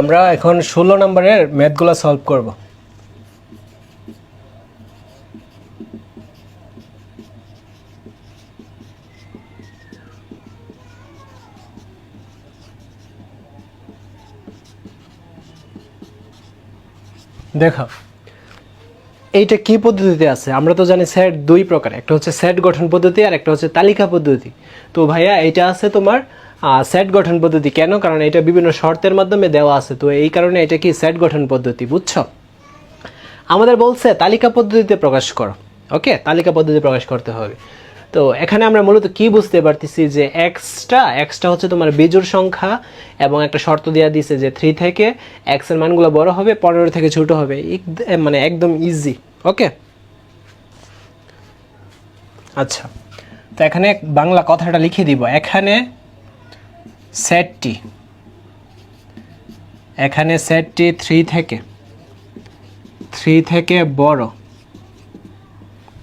আমরা এখন ষোলো নম্বরের ম্যাথগুলো সলভ করব। দেখো, এইটা কি পদ্ধতিতে আছে? আমরা তো জানি সেট দুই প্রকার, একটা হচ্ছে সেট গঠন পদ্ধতি আর একটা হচ্ছে তালিকা পদ্ধতি। তো ভাইয়া এটা আছে তোমার সেট গঠন পদ্ধতি কেন? কারণ এটা বিভিন্ন শর্তের মাধ্যমে দেওয়া আছে। তো এই কারণে এটা কি সেট গঠন পদ্ধতি, বুঝছ? আমাদের বলছে তালিকা পদ্ধতিতে প্রকাশ করো। ওকে তালিকা পদ্ধতি প্রকাশ করতে হবে। তো এখানে আমরা মূলত কি বুঝতে পারতেছি যে এক্সটা এক্সটা হচ্ছে তোমার বিজোড় সংখ্যা এবং একটা শর্ত দেওয়া দিছে যে থ্রি থেকে এক্সের মানগুলো বড় হবে, পনেরো থেকে ছোট হবে। মানে একদম ইজি ওকে আচ্ছা। তো এখানে বাংলা কথাটা লিখে দিব। এখানে সেটটি। এখানে সেটটি থ্রি থেকে। থ্রি থেকে বড়।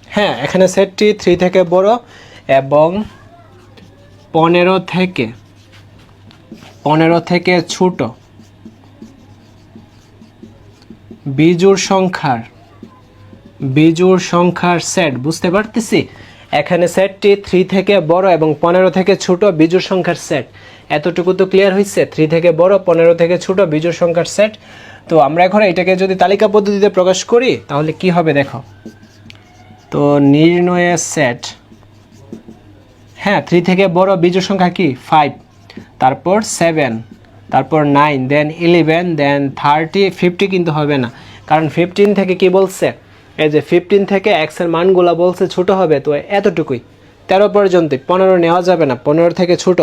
হ্যাঁ এখানে সেটটি থ্রি থেকে বড় এবং পনেরো থেকে। পনেরো থেকে ছোট। বিজুর সংখ্যার। বিজুর সংখ্যার সেট, বুঝতে পারতেছি? এখানে সেটটি থ্রি থেকে বড় এবং পনেরো থেকে ছোট বিজুর সংখ্যার সেট এতটুকু তো ক্লিয়ার হয়েছে থ্রি থেকে বড়, পনেরো থেকে ছোট বিজুর সংখ্যার সেট তো আমরা এখন এটাকে যদি তালিকা পদ্ধতিতে প্রকাশ করি, তাহলে কি হবে দেখো? তো নির্ণয়ের সেট হ্যাঁ থ্রি থেকে বড় বিজোড় সংখ্যা কি? ফাইভ তারপর সেভেন তারপর nine then eleven then thirty fifty কিন্তু হবে না। কারণ ফিফটিন থেকে কি বলছে? এই যে ফিফটিন থেকে এক্সের মানগুলা বলছে ছোট হবে, তো এতটুকুই। তেরো পর্যন্ত, পনেরো নেওয়া যাবে না, পনেরো থেকে ছোট।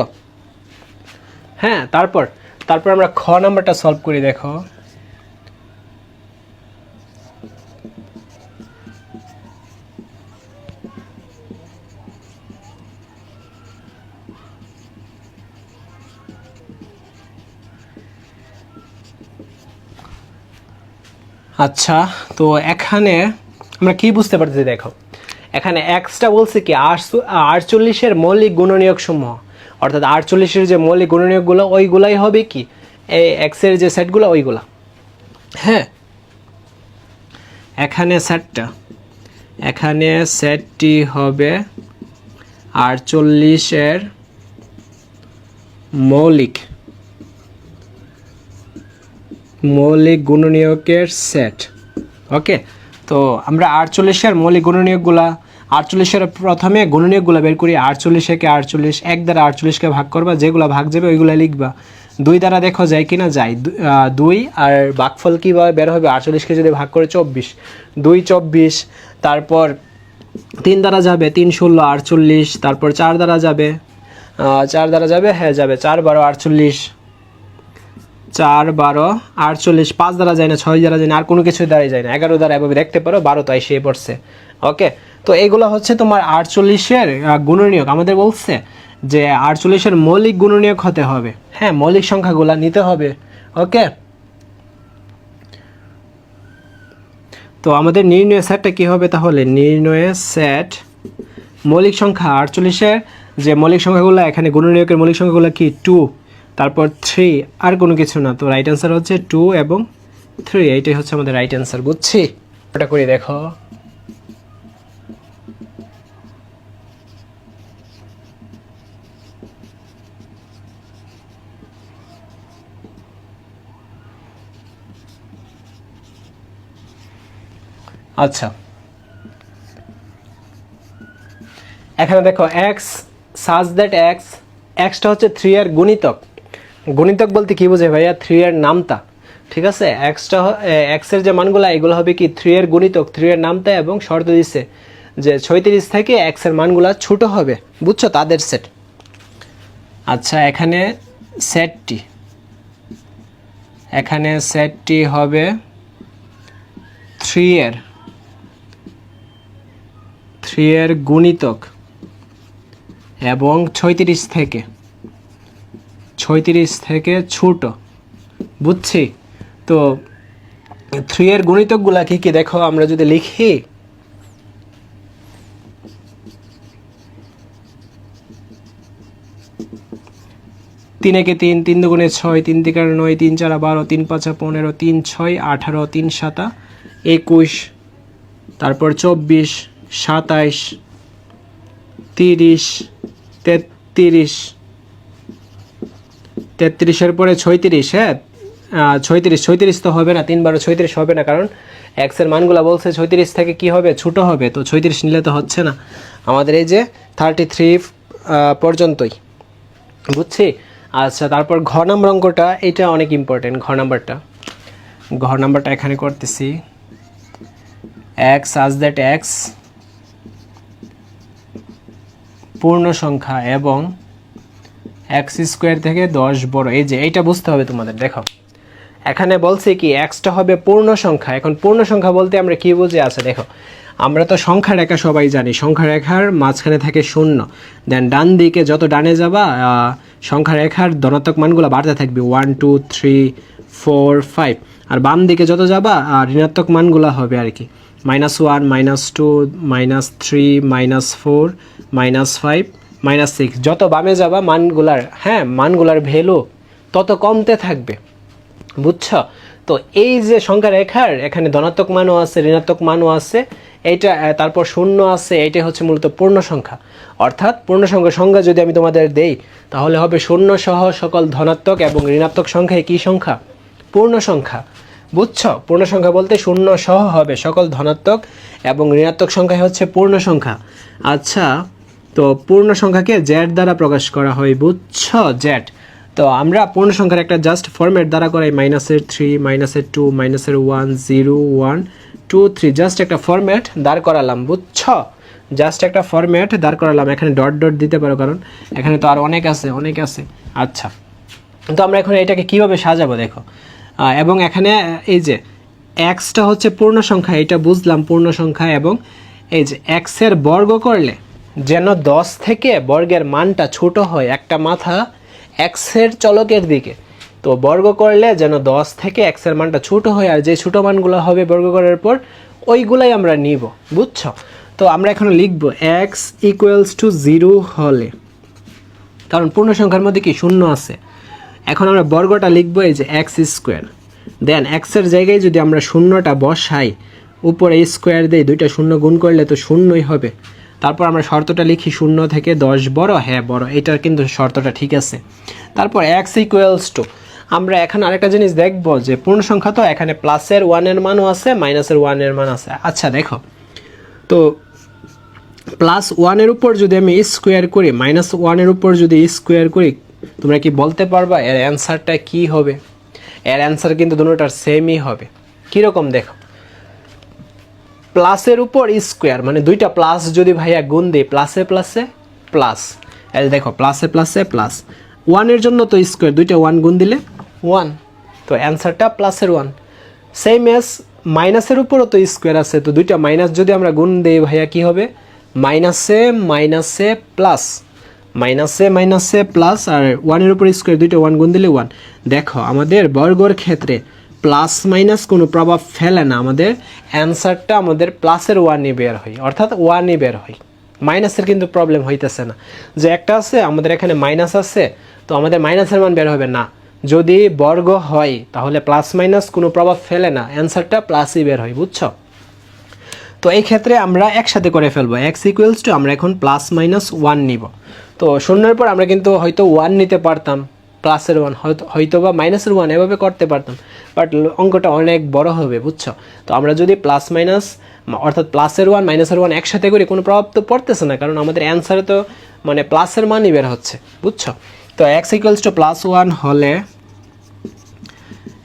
হ্যাঁ তারপর তারপর আমরা খ নাম্বারটা সলভ করি, দেখো। আচ্ছা তো এখানে আমরা কি বুঝতে পারতেছি দেখো। এখানে এক্সটা বলছে কি আটচল্লিশের মৌলিক গুণনীয়ক সমূহ। অর্থাৎ আটচল্লিশের যে মৌলিক গুণনীয়কগুলো, ওইগুলাই হবে কি? এই এক্সের যে সেটগুলো, ওইগুলা। হ্যাঁ? এখানে সেটটা। এখানে সেটটি হবে আটচল্লিশের মৌলিক। মৌলিক গুণনীয়কের সেট ওকে তো আমরা আটচল্লিশের মৌলিক গুণনীয়কগুলা, আটচল্লিশের প্রথমে গুণনীয়কগুলো বের করি, আটচল্লিশকে আটচল্লিশ, এক দ্বারা আটচল্লিশকে ভাগ করবা, যেগুলো ভাগ যাবে ওইগুলো লিখবা। দুই দ্বারা দেখো যায় কি না যায় দুই আর ভাগফল কীভাবে বের হবে? আটচল্লিশকে যদি ভাগ করে চব্বিশ। দুই চব্বিশ, তারপর তিন দ্বারা যাবে তিন ষোলো, আটচল্লিশ, তারপর চার দ্বারা যাবে চার দ্বারা যাবে হ্যাঁ যাবে। চার বারো, আটচল্লিশ চার, বারো, আটচল্লিশ, পাঁচ দ্বারা যায় না, ছয় দ্বারা যায় না, আর কোনো কিছুই দ্বারাই যায় না। এগারো দ্বারা এভাবে দেখতে পারো, বারো তো এসে পড়ছে। ওকে? তো এগুলো হচ্ছে তোমার আটচল্লিশের গুণনীয়ক। আমাদের বলছে যে আটচল্লিশের মৌলিক গুণনীয়ক হতে হবে। হ্যাঁ মৌলিক সংখ্যাগুলো নিতে হবে। ওকে? তো আমাদের নির্ণয় সেটটা কি হবে তাহলে? নির্ণয় সেট মৌলিক সংখ্যা আটচল্লিশের, যে মৌলিক সংখ্যাগুলো, এখানে গুণনীয়কের মৌলিক সংখ্যাগুলো কি? টু তারপর থ্রি আর কোনো কিছু না। তো রাইট অ্যান্সার হচ্ছে টু এবং থ্রি এইটাই হচ্ছে আমাদের রাইট অ্যান্সার বুঝছি? ওটা করে দেখো। আচ্ছা। এখানে দেখো এক্স সাজ দ্যাট এক্স এক্সটা হচ্ছে থ্রি এর গুণিতক। গুণিতক বলতে কি বোঝায় ভাইয়া? থ্রি এর নামতা। ঠিক আছে? এক্সটা এক্সের যে মানগুলো, এগুলো হবে কি থ্রি এর গণিতক থ্রি এর নামতা এবং শর্ত দিচ্ছে যে ছয়ত্রিশ থেকে এক্সের মানগুলা ছোট হবে। বুঝছ? তাদের সেট আচ্ছা এখানে সেটটি এখানে সেটটি হবে থ্রি এর। থ্রি এর গুণিতক এবং ছয়ত্রিশ থেকে। ছয়ত্রিশ থেকে ছোট। বুঝছি? তো থ্রি এর গুণিতকগুলা কি কি? দেখো, আমরা যদি লিখি। তিন একে তিন তিন দুগুণে ছয়, তিন তিকার নয়, তিন চারা বারো, তিন পাঁচা পনেরো, তিন ছয়, আঠারো, তিন সাতা, একুশ, তারপর চব্বিশ, সাতাইশ, তিরিশ, তেত্রিশ তেত্রিশের পরে ছয়ত্রিশ হ্যাঁ? ছয়ত্রিশ ছয়ত্রিশ তো হবে না তিন বারো ছয়ত্রিশ হবে না, কারণ এক্সের মানগুলো বলছে ছয়ত্রিশ থেকে কি হবে? ছোটো হবে, তো ছয়ত্রিশ নিলে তো হচ্ছে না। আমাদের এই যে থার্টি থ্রি পর্যন্তই, বুঝছি? আচ্ছা তারপর ঘ নাম্বার অঙ্কটা, এটা অনেক ইম্পর্টেন্ট ঘ নাম্বারটা। ঘ নাম্বারটা এখানে করতেছি। এক্স আজ দ্যাট এক্স পূর্ণ সংখ্যা এবং এক্স স্কোয়ার থেকে দশ বড়। এই যে এইটা বুঝতে হবে তোমাদের দেখো। এখানে বলছে কি এক্সটা হবে পূর্ণ সংখ্যা। এখন পূর্ণ সংখ্যা বলতে আমরা কি বুঝি? আছে দেখো। আমরা তো সংখ্যা রেখা সবাই জানি। সংখ্যা রেখার মাঝখানে থাকে শূন্য। দেন ডান দিকে যত ডানে যাবা সংখ্যা রেখার ধনাত্মক মানগুলো বাড়তে থাকবে। One two three four five আর বাম দিকে যত যাবা আহ, ঋণাত্মক মানগুলো হবে আর কি। Minus one minus two minus three minus four minus five minus six যত বামে যাবা, মানগুলার হ্যাঁ মানগুলার ভ্যালু তত কমতে থাকবে। বুঝছ? তো এই যে সংখ্যা রেখার, এখানে ধনাত্মক মানও আছে, ঋণাত্মক মানও আছে, এইটা তারপর শূন্য আছে এইটা হচ্ছে মূলত পূর্ণ সংখ্যা। অর্থাৎ পূর্ণ সংখ্যা সংখ্যা যদি আমি তোমাদের দেই, তাহলে হবে শূন্য সহ সকল ধনাত্মক এবং ঋণাত্মক সংখ্যায় কি সংখ্যা? পূর্ণ সংখ্যা। বুঝছ? পূর্ণ সংখ্যা বলতে শূন্য সহ হবে সকল ধনাত্মক এবং ঋণাত্মক সংখ্যায় হচ্ছে পূর্ণ সংখ্যা। আচ্ছা তো পূর্ণ সংখ্যাকে জেড দ্বারা প্রকাশ করা হয়, বুঝছ জ্যাট তো আমরা পূর্ণ সংখ্যার একটা জাস্ট ফরম্যাট দ্বারা করাই মাইনাসের থ্রি মাইনাসের টু মাইনাসের one zero one two three just একটা ফরম্যাট দাঁড় করালাম, বুঝছ? জাস্ট একটা ফরম্যাট দাঁড় করালাম, এখানে ডট ডট দিতে পারো, কারণ এখানে তো আর অনেক আছে অনেক আছে। আচ্ছা তো আমরা এখন এটাকে কীভাবে সাজাবো, দেখো? এবং এখানে এই যে এক্সটা হচ্ছে পূর্ণ সংখ্যা, এটা বুঝলাম পূর্ণ সংখ্যা এবং এই যে এক্সের বর্গ করলে যেন দশ থেকে বর্গের মানটা ছোট হয় একটা মাথা এক্সের চলকের দিকে। তো বর্গ করলে যেন দশ থেকে এক্সের মানটা ছোট হয় আর যে ছোটো মানগুলো হবে বর্গ করার পর ওইগুলাই আমরা নিব, বুঝছ? তো আমরা এখন লিখব এক্স ইকুয়ালস টু জিরো হলে। কারণ পূর্ণ সংখ্যার মধ্যে কি শূন্য আছে? এখন আমরা বর্গটা লিখব এই যে এক্স স্কোয়ার দেন এক্সের জায়গায় যদি আমরা শূন্যটা বসাই, উপরে স্কোয়ার দেই দুইটা শূন্য গুণ করলে তো শূন্যই হবে। তারপর আমরা শর্তটা লিখি শূন্য থেকে দশ বড় হ্যাঁ বড়, এটার কিন্তু শর্তটা ঠিক আছে। তারপর এক্স ইকুয়ালস টু আমরা এখন আরেকটা জিনিস দেখব যে পূর্ণ সংখ্যা তো এখানে প্লাসের ওয়ানের মানও আছে মাইনাসের ওয়ানের মান আছে। আচ্ছা দেখো। তো প্লাস ওয়ানের উপর যদি আমি স্কোয়ার করি মাইনাস ওয়ানের উপর যদি স্কোয়ার করি, তোমরা কি বলতে পারবা এর অ্যান্সারটা কি হবে? এর অ্যান্সার কিন্তু দুটোটার সেমই হবে। কীরকম দেখো? প্লাসের উপর স্কোয়ার মানে দুইটা প্লাস যদি ভাইয়া গুণ দিই, প্লাসে প্লাসে প্লাস। এই দেখো, প্লাসে প্লাসে প্লাস। ওয়ানের জন্য তো স্কোয়ার, দুইটা ওয়ান গুণ দিলে? ওয়ান। তো অ্যান্সারটা প্লাসের ওয়ান। সেম এস মাইনাসের উপরও তো স্কোয়ার আছে, তো দুইটা মাইনাস যদি আমরা গুণ দিই ভাইয়া, কি হবে? মাইনাসে মাইনাসে প্লাস। মাইনাসে মাইনাসে প্লাস, আর ওয়ানের উপর স্কোয়ার, দুইটা ওয়ান গুণ দিলে ওয়ান। দেখো, আমাদের বর্গর ক্ষেত্রে প্লাস মাইনাস কোনো প্রভাব ফেলে না। আমাদের অ্যান্সারটা আমাদের প্লাসের ওয়ানই বের হয়, অর্থাৎ ওয়ানই বের হয়। মাইনাসের কিন্তু প্রবলেম হইতেছে না। যে একটা আছে, আমাদের এখানে মাইনাস আছে, তো আমাদের মাইনাসের মান বের হবে না। যদি বর্গ হয়, তাহলে প্লাস মাইনাস কোনো প্রভাব ফেলে না। অ্যান্সারটা প্লাসই বের হয়, বুঝছ? তো এই ক্ষেত্রে আমরা একসাথে করে ফেলব। এক্স ইকুয়ালস টু আমরা এখন প্লাস মাইনাস ওয়ান নিব। তো শূন্যের পর আমরা কিন্তু হয়তো ওয়ান নিতে পারতাম। প্লাসের ওয়ান হয়তো বা মাইনাসের ওয়ান এভাবে করতে পারতাম বাট অঙ্কটা অনেক বড় হবে, বুঝছ? তো আমরা যদি প্লাস মাইনাস অর্থাৎ প্লাসের ওয়ান মাইনাসের ওয়ান একসাথে করি, কোনো প্রভাব তো পড়তেছে না, কারণ আমাদের অ্যান্সারে তো মানে প্লাসের মানই বের হচ্ছে, বুঝছ? তো x equals to plus one হলে,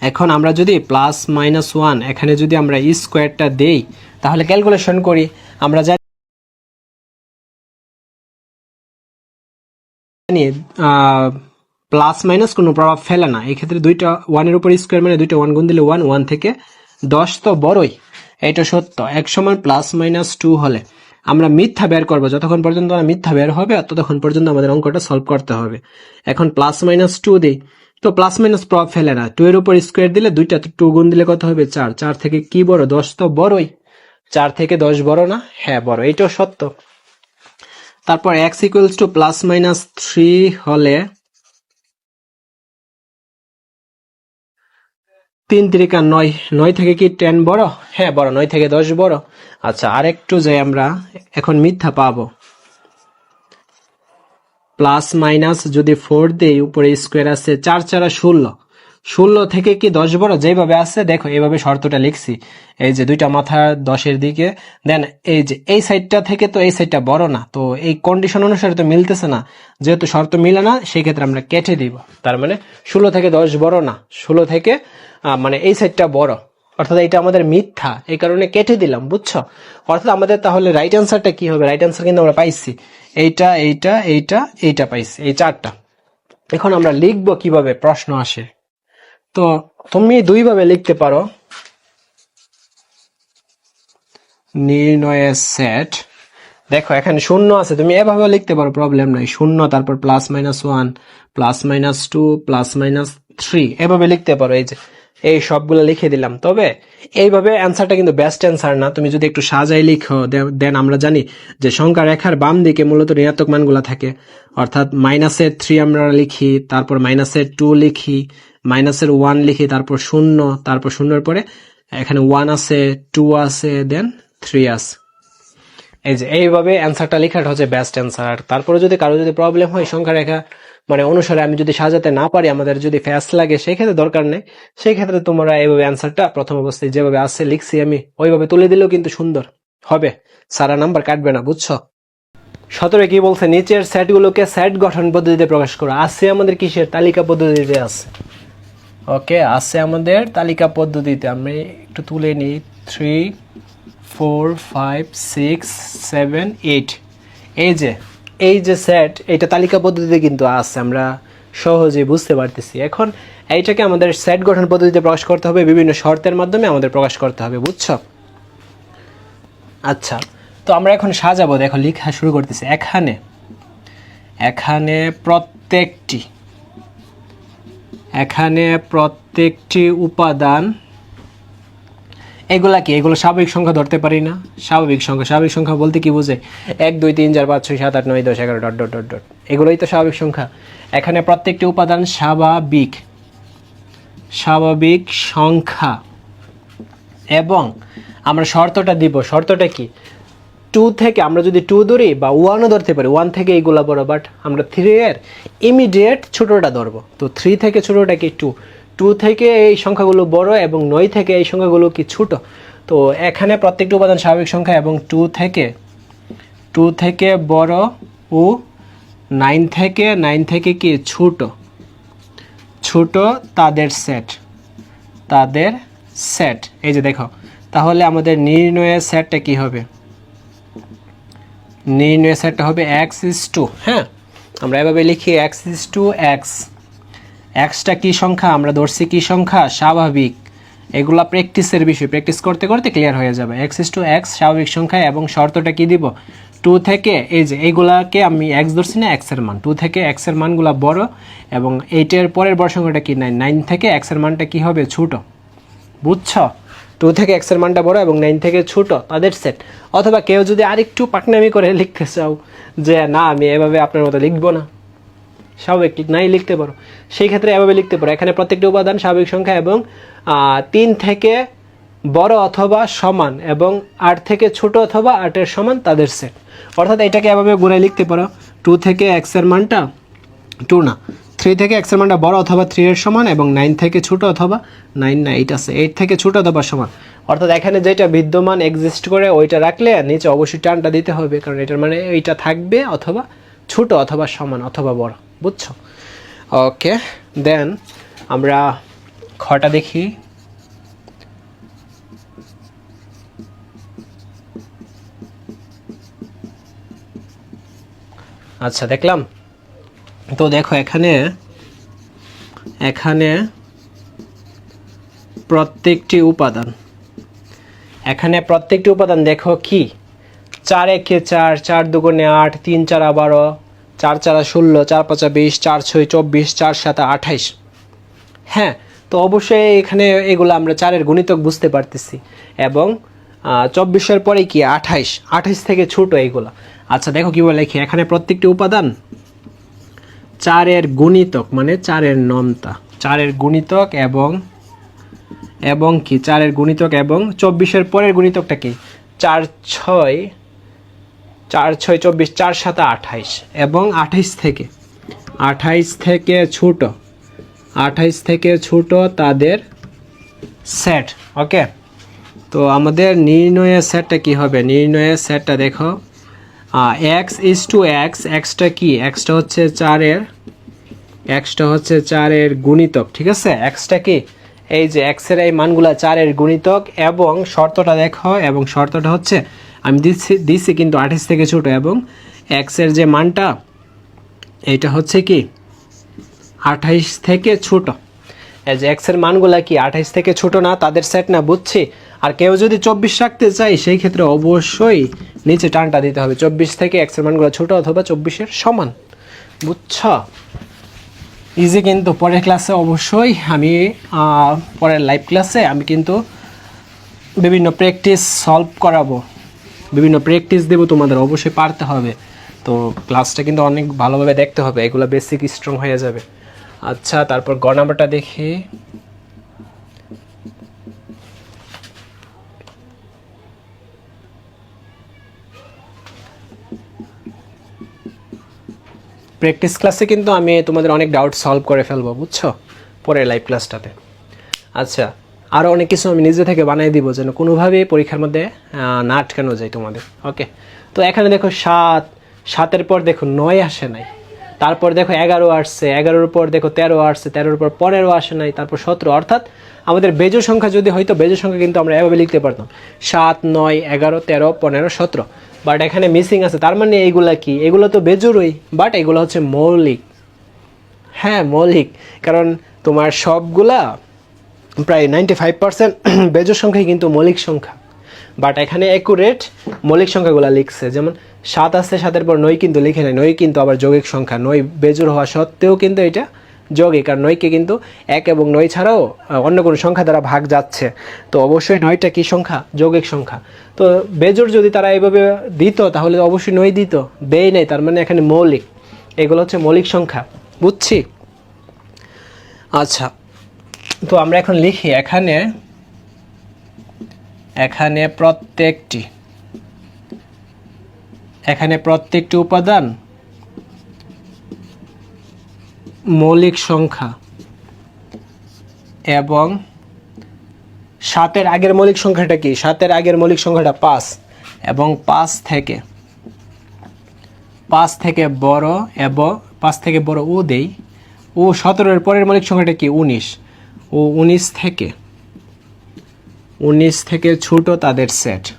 এখন আমরা যদি প্লাস মাইনাস ওয়ান এখানে যদি আমরা ই স্কোয়ারটা দেই, তাহলে ক্যালকুলেশন করি, আমরা জানি জানি প্লাস মাইনাস কোনো প্রভাব ফেলে না। এই ক্ষেত্রে দুইটা ওয়ানের উপর স্কোয়ার মানে দুইটা ওয়ান গুণ দিলে ওয়ান ওয়ান থেকে দশ তো বড়ই। এটা সত্য। এক সময় প্লাস মাইনাস টু হলে আমরা মিথ্যা বের করব। যতক্ষণ পর্যন্ত আমরা মিথ্যা বের হবে আর ততক্ষণ পর্যন্ত আমাদের অঙ্কটা সলভ করতে হবে। এখন প্লাস মাইনাস টু দিই। তো প্লাস মাইনাস প্রভাব ফেলে না। টু এর উপর স্কোয়ার দিলে দুইটা টু গুণ দিলে কত হবে? চার। চার থেকে কি বড়? দশ তো বড়ই। চার থেকে দশ বড় না? হ্যাঁ বড়। এইটাও সত্য। তারপর x equals to plus minus three হলে তিন তিরিকা নয় নয় থেকে কি টেন বড়? হ্যাঁ বড়, নয় থেকে দশ বড়। আচ্ছা আর একটু যে আমরা। এখন মিথ্যা পাবো। প্লাস মাইনাস যদি ফোর দেই, উপরে স্কোয়ার আছে, চার, চারা ষোলো। ষোলো থেকে কি দশ বড়? যেভাবে আছে, দেখো, এইভাবে শর্তটা লিখছি। এই যে দুইটা মাথা দশের দিকে। দেন এই যে এই সাইডটা থেকে তো এই সাইডটা বড় না, তো এই কন্ডিশন অনুসারে তো মিলতেছে না। যেহেতু শর্ত মিলে না সেই ক্ষেত্রে আমরা কেটে দিব। তার মানে ষোলো থেকে দশ বড় না, ষোলো থেকে মানে এই সাইডটা বড়। অর্থাৎ এটা আমাদের মিথ্যা, এই কারণে কেটে দিলাম, বুঝছ? অর্থাৎ আমাদের তাহলে রাইট অ্যান্সারটা কি হবে? রাইট অ্যান্সার কিন্তু আমরা পাইছি। এইটা এইটা এইটা এইটা পাইছি, এই চারটা। এখন আমরা লিখব কীভাবে প্রশ্ন আসে। তো তুমি দুইভাবে লিখতে পারো। নির্ণয়ের সেট দেখো, এখানে শূন্য আছে। তুমি এভাবেও লিখতে পারো প্রবলেম নাই। শূন্য, তারপর plus minus one plus minus two plus minus three এভাবে লিখতে পারো। এই যে, এই সবগুলো লিখে দিলাম। তবে এইভাবে অ্যান্সারটা কিন্তু বেস্ট অ্যান্সার না। তুমি যদি একটু সাজাই লিখো দেন আমরা জানি যে সংখ্যা রেখার বাম দিকে মূলত ঋণাত্মক মানগুলো থাকে। অর্থাৎ মাইনাসের থ্রি আমরা লিখি, তারপর মাইনাসের টু লিখি মাইনাসের ওয়ান লিখি তারপর শূন্য, তারপর শূন্যর পরে এখানে ওয়ান আছে টু আছে দেন থ্রি আছে। এই যে এইভাবে অ্যান্সারটা লেখাটা হচ্ছে বেস্ট অ্যান্সার তারপরে যদি কারও যদি প্রবলেম হয় সংখ্যা রেখা মানে অনুসারে আমি যদি সাজাতে না পারি, আমাদের যদি ফ্যাস লাগে সেই ক্ষেত্রে দরকার নেই। সেই ক্ষেত্রে তোমরা এইভাবে অ্যান্সারটা প্রথম অবস্থায় যেভাবে আসছে লিখছি আমি, ওইভাবে তুলে দিলেও কিন্তু সুন্দর। হবে। সারা নাম্বার কাটবে না, বুঝছ? সতেরো কি বলছে? নিচের সেটগুলোকে সেট গঠন পদ্ধতিতে প্রকাশ করো। আছে আমাদের কিসের? তালিকা পদ্ধতিতে আছে। ওকে আছে আমাদের তালিকা পদ্ধতিতে। আমি একটু তুলে নিই। Three four five six seven eight এই যে এই যে সেট এইটা তালিকা পদ্ধতিতে কিন্তু আছে। আমরা সহজে বুঝতে পারতেছি। এখন এইটাকে আমাদের সেট গঠন পদ্ধতিতে প্রকাশ করতে হবে। বিভিন্ন শর্তের মাধ্যমে আমাদের প্রকাশ করতে হবে, বুঝছ? আচ্ছা তো আমরা এখন সাজাবো। দেখো, লেখা শুরু করতেছি। এখানে এখানে প্রত্যেকটি এখানে প্রত্যেকটি উপাদান, এগুলা কি? এগুলো স্বাভাবিক সংখ্যা ধরতে পারি না? স্বাভাবিক সংখ্যা স্বাভাবিক সংখ্যা বলতে কি বোঝে? এক, দুই, তিন, চার, পাঁচ, ছয়, সাত, আট, নয়, দশ, এগারো, ডট ডট ডট ডট। এগুলোই তো স্বাভাবিক সংখ্যা। এখানে প্রত্যেকটি উপাদান স্বাভাবিক। স্বাভাবিক সংখ্যা। এবং আমরা শর্তটা দিব। শর্তটা কি? টু থেকে আমরা যদি টু ধরি বা ওয়ানও ধরতে পারি ওয়ান থেকে এইগুলা বড় বাট আমরা থ্রি এর ইমিডিয়েট ছোটোটা ধরবো। তো থ্রি থেকে ছোটোটা কি টু টু থেকে এই সংখ্যাগুলো বড় এবং নয় থেকে এই সংখ্যাগুলো কি ছোট? তো এখানে প্রত্যেকটি উপাদান স্বাভাবিক সংখ্যা এবং টু থেকে টু থেকে বড় ও নাইন থেকে নাইন থেকে কি ছোট? ছোট তাদের সেট তাদের সেট এই যে দেখো, তাহলে আমাদের নির্ণয়ের সেটটা কি হবে? নির্ণয়ের সেটটা হবে এক্স ইস টু হ্যাঁ? আমরা এভাবে লিখি এক্স ইস টু এক্স এক্সটা কী সংখ্যা? আমরা ধরছি কী সংখ্যা? স্বাভাবিক। এগুলা প্র্যাকটিসের বিষয়। প্র্যাকটিস করতে করতে ক্লিয়ার হয়ে যাবে। এক্স ইস টু এক্স স্বাভাবিক সংখ্যা এবং শর্তটা কী দিব? টু থেকে, এই যে এইগুলাকে আমি এক্স ধরছি না এক্সের মান। টু থেকে এক্সের মানগুলা বড় এবং এইটের পরের বড় সংখ্যাটা কি? নাইন নাইন থেকে এক্সের মানটা কি হবে? ছোট। বুঝছ? টু থেকে এক্সের মানটা বড় এবং নাইন থেকে ছোট তাদের সেট অথবা কেউ যদি আরেকটু পাকনামি করে লিখতে চাও যে, না, আমি এভাবে আপনার মতো লিখব না। স্বাভাবিক, নাই লিখতে পারো। সেই ক্ষেত্রে এভাবে লিখতে পারো। এখানে প্রত্যেকটি উপাদান স্বাভাবিক সংখ্যা এবং তিন থেকে বড় অথবা সমান এবং আট থেকে ছোট অথবা আটের সমান তাদের সেট অর্থাৎ এটাকে এভাবে ঘুরে লিখতে পারো। টু থেকে এক্সের মানটা টু না। থ্রি থেকে এক্সের মানটা বড় অথবা থ্রি এর সমান এবং নাইন থেকে ছোট অথবা নাইন না এইট আছে। এইট থেকে ছোট অথবা সমান। অর্থাৎ এখানে যেটা বিদ্যমান এক্সিস্ট করে, ওইটা রাখলে নিচে অবশ্যই টানটা দিতে হবে, কারণ এটার মানে এইটা থাকবে অথবা ছোট অথবা সমান অথবা বড়। বুঝছ? ওকে দেন আমরা খটা দেখি। আচ্ছা দেখলাম? তো দেখো এখানে এখানে প্রত্যেকটি উপাদান। এখানে প্রত্যেকটি উপাদান দেখো কি? চার একে চার চার দুগুণে আট, তিন চারা বারো, চার চারা ষোলো, চার পাঁচা বিশ, চার ছয় চব্বিশ, চার সাতা আঠাইশ। হ্যাঁ তো অবশ্যই এখানে এগুলো আমরা চারের গুণিতক বুঝতে পারতেছি। এবং চব্বিশের পরে কি? আঠাইশ। আঠাইশ থেকে ছোট এইগুলো। আচ্ছা দেখো কি বলে লিখি? এখানে প্রত্যেকটি উপাদান চারের গুণিতক মানে চারের নমতা চারের গুণিতক এবং এবং কি? চারের গুণিতক এবং চব্বিশের পরের গুণিতকটা কি? চার ছয় চার ছয় চব্বিশ, চার সাথে আঠাইশ এবং আঠাইশ থেকে। আঠাইশ থেকে ছোট। আঠাইশ থেকে ছোট তাদের সেট, ওকে? তো আমাদের নির্ণয়ের সেটটা কি হবে? নির্ণয়ের সেটটা দেখো। এক্স ইজ টু এক্স এক্সটা কি? এক্সটা হচ্ছে চারের এক্সটা হচ্ছে চারের গুণিতক, ঠিক আছে? এক্সটা কি? এই যে এক্সের এই মানগুলা চারের গুণিতক এবং শর্তটা দেখো, এবং শর্তটা হচ্ছে, আমি দিচ্ছি দিচ্ছি কিন্তু আঠাশ থেকে ছোট, এবং এক্সের যে মানটা, এইটা হচ্ছে কি? আঠাইশ থেকে ছোট। এক্সের মানগুলা কি আঠাইশ থেকে ছোট না? তাদের সেট না, বুঝছি? আর কেউ যদি চব্বিশ রাখতে চাই সেই ক্ষেত্রে অবশ্যই নিচে টানটা দিতে হবে। চব্বিশ থেকে এক্সের মানগুলো ছোট অথবা চব্বিশের সমান। বুঝছ? ইজি কিন্তু পরের ক্লাসে অবশ্যই আমি পরের লাইভ ক্লাসে আমি কিন্তু বিভিন্ন প্র্যাকটিস সলভ করাবো। বিভিন্ন প্র্যাকটিস দেবো তোমাদের, অবশ্যই পারতে হবে। তো ক্লাসটা কিন্তু অনেক ভালোভাবে দেখতে হবে, এগুলো বেসিক স্ট্রং হয়ে যাবে। আচ্ছা তারপর গ নাম্বারটা দেখি। প্র্যাকটিস ক্লাসে কিন্তু আমি তোমাদের অনেক ডাউট সলভ করে ফেলব, বুঝছ? পরের লাইভ ক্লাসটাতে আচ্ছা আরও অনেক কিছু আমি নিজে থেকে বানিয়ে দিব যেন কোনোভাবেই পরীক্ষার মধ্যে না আটকানো যায় তোমাদের ওকে তো এখানে দেখো সাত, সাতের পর দেখো নয় আসে নাই। তারপর দেখো এগারো আসছে, এগারোর পর দেখো তেরো আসছে, তেরোর পর পনেরো আসে নাই, তারপর সতেরো। অর্থাৎ আমাদের বেজোর সংখ্যা যদি হয়তো বেজোর সংখ্যা কিন্তু আমরা এভাবে লিখতে পারতাম। সাত, নয়, এগারো, তেরো, পনেরো, সতেরো। বাট এখানে মিসিং আছে। তার মানে এইগুলা কি? এগুলো তো বেজোরই বাট এগুলো হচ্ছে মৌলিক। হ্যাঁ মৌলিক। কারণ তোমার সবগুলা প্রায় নাইনটি ফাইভ পার্সেন্ট বেজোর সংখ্যাই কিন্তু মৌলিক সংখ্যা। বাট এখানে অ্যাকুরেট মৌলিক সংখ্যাগুলো লিখছে। যেমন, সাত আসছে, সাতের পর নয় কিন্তু লিখে নেয়। নয় কিন্তু আবার যৌগিক সংখ্যা। নয় বেজোর হওয়া সত্ত্বেও কিন্তু এটা যৌগিক আর নয়কে কিন্তু এক এবং নয় ছাড়াও অন্য কোনো সংখ্যা দ্বারা ভাগ যাচ্ছে। তো অবশ্যই নয়টা কি সংখ্যা? যৌগিক সংখ্যা। তো বেজোর যদি তারা এইভাবে দিত, তাহলে অবশ্যই নয় দিত, দেয় নেই, তার মানে এখানে মৌলিক। এগুলো হচ্ছে মৌলিক সংখ্যা, বুঝছি? আচ্ছা তো আমরা এখন লিখি, এখানে এখানে প্রত্যেকটি এখানে প্রত্যেকটি উপাদান মৌলিক সংখ্যা এবং সাতের আগের মৌলিক সংখ্যাটা কি? সাতের আগের মৌলিক সংখ্যাটা পাঁচ এবং পাঁচ থেকে পাঁচ থেকে বড় এবং পাঁচ থেকে বড় ও দেই। ও সতেরোর পরের মৌলিক সংখ্যাটা কি? উনিশ। ও উনিশ থেকে উনিশ থেকে ছোট তাদের সেট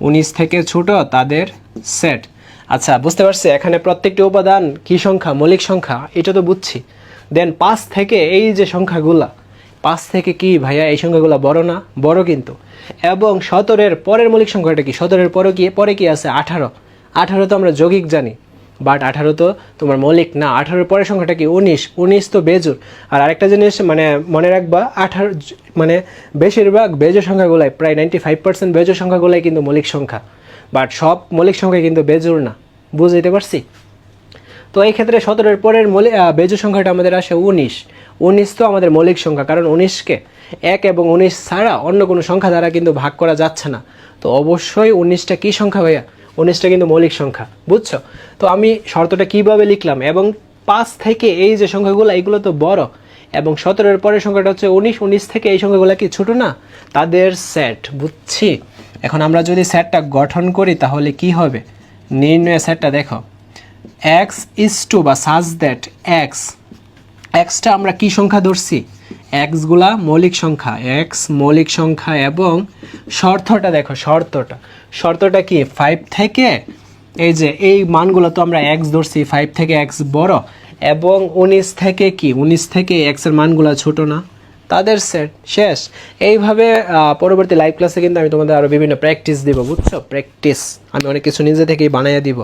উনিশ থেকে ছোট তাদের সেট আচ্ছা বুঝতে পারছি, এখানে প্রত্যেকটি উপাদান কি সংখ্যা, মৌলিক সংখ্যা, এটা তো বুঝছি। দেন পাঁচ থেকে এই যে সংখ্যাগুলা, পাঁচ থেকে কি ভাইয়া, এই সংখ্যাগুলো বড় না? বড় কিন্তু। এবং সতেরোর পরের মৌলিক সংখ্যাটা কি? সতেরোর পরে কি পরে কি আছে? আঠারো। আঠারো তো আমরা যৌগিক জানি বাট আঠারো তো তোমার মৌলিক না। আঠারোর পরের সংখ্যাটা কি? উনিশ। উনিশ তো বেজুর। আর আরেকটা জিনিস মানে মনে রাখবা, আঠারো মানে বেশিরভাগ বেজোর সংখ্যাগুলাই, প্রায় নাইনটি ফাইভ পার্সেন্ট বেজোর সংখ্যাগুলাই কিন্তু মৌলিক সংখ্যা। বাট সব মৌলিক সংখ্যা কিন্তু বেজুর না। বুঝতে পারছি? তো এই ক্ষেত্রে সতেরোর পরের মৌলিক বেজোর সংখ্যাটা আমাদের আসে উনিশ। উনিশ তো আমাদের মৌলিক সংখ্যা, কারণ উনিশকে এক এবং উনিশ ছাড়া অন্য কোনো সংখ্যা দ্বারা কিন্তু ভাগ করা যাচ্ছে না। তো অবশ্যই উনিশটা কী সংখ্যা ভাইয়া? উনিশটা কিন্তু মৌলিক সংখ্যা, বুঝছ? তো আমি শর্তটা কীভাবে লিখলাম? এবং পাঁচ থেকে এই যে সংখ্যাগুলো এইগুলো তো বড়। এবং সতেরোর পরের সংখ্যাটা হচ্ছে উনিশ উনিশ থেকে এই সংখ্যাগুলো কি ছোটো না? তাদের সেট বুঝছি? এখন আমরা যদি সেটটা গঠন করি তাহলে কি হবে? নির্ণয় সেটটা দেখো। এক্স ইজ টু বা সাজ দ্যাট এক্স এক্সটা আমরা কি সংখ্যা ধরছি? এক্সগুলা মৌলিক সংখ্যা এক্স মৌলিক সংখ্যা এবং শর্তটা দেখো, শর্তটা। শর্তটা কি? ফাইভ থেকে, এই যে এই মানগুলো তো আমরা এক্স ধরছি ফাইভ থেকে এক্স বড় এবং উনিশ থেকে কি? উনিশ থেকে এক্সের মানগুলো ছোট না? তাদের সেট শেষ। এইভাবে পরবর্তী লাইভ ক্লাসে কিন্তু আমি তোমাদের আরও বিভিন্ন প্র্যাকটিস দিব, বুঝছ? প্র্যাকটিস আমি অনেক কিছু নিজে থেকেই বানিয়ে দিব।